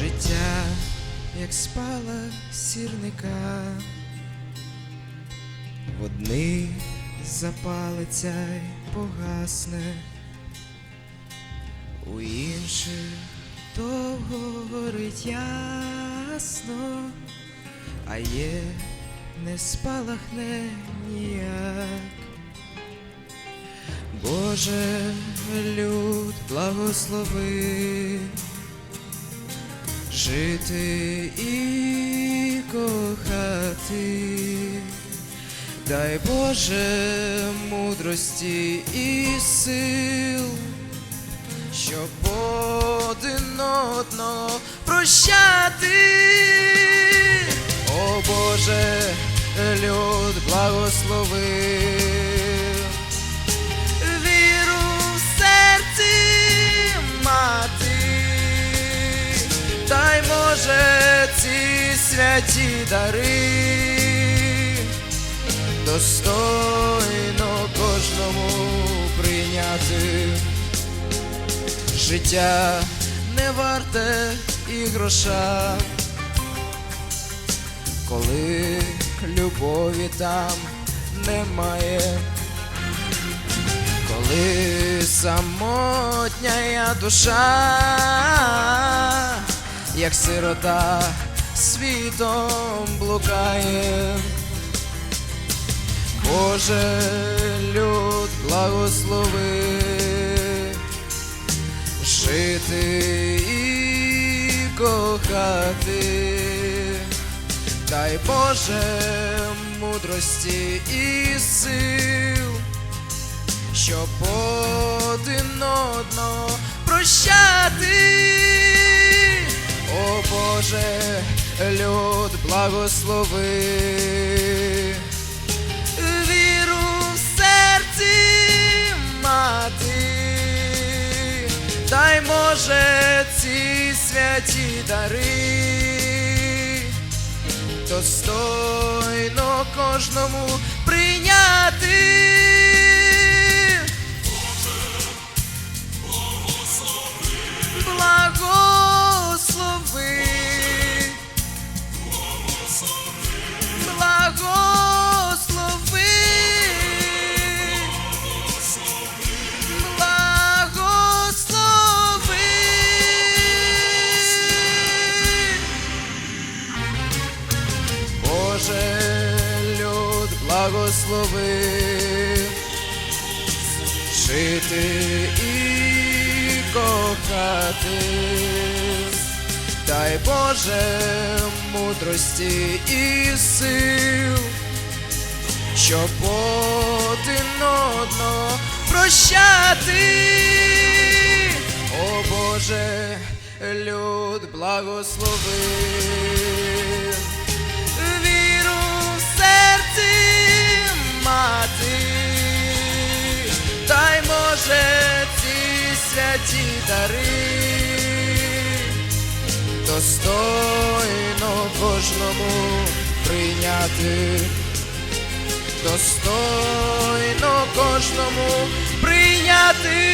Життя, як спала сірника, в одних запалиться й погасне, у інших довго горить ясно, а є не спалахне ніяк. Боже, люд, благослови жити і кохати, дай Боже мудрості і сил, щоб один одного прощати. О Боже, люд, благослови може ці святі дари. Достойно кожному прийняти. Життя не варте і гроша, коли любові там немає. Коли самотня я душа, як сирота світом блукає, Боже, люд благослови, жити і кохати, дай Боже мудрості і сил щоб один одного прощати. Боже, люд благослови, віру в серці мати, дай може ці святі дари. Достойно кожному благослови, жити і кохати, дай Боже мудрості і сил, щоб один одного прощати. О Боже, люд, благослови святі дари достойно кожному прийняти, достойно кожному прийняти.